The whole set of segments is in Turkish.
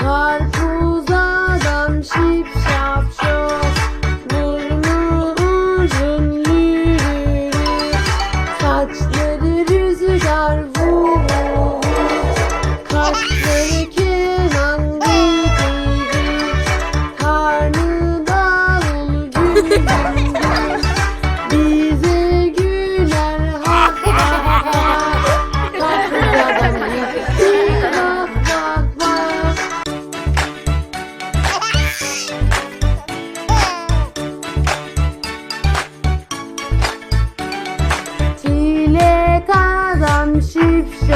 घर adam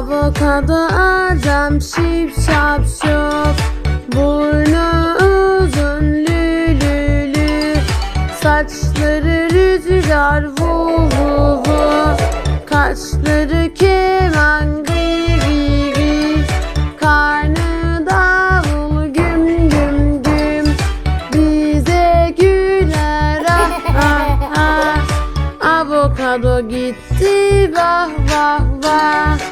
Avokado adam şip şap şop. Burnu uzun lülülü. Saçları rüzgar vu vu vu. Kaşları keman gıy gıy gıy Karnı davul güm güm güm. Bize güler ah ah ah Avokado gitti vah vah vah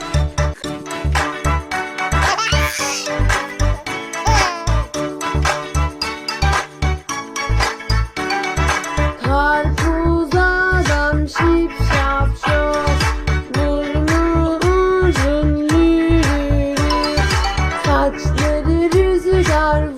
Saçları rüzgar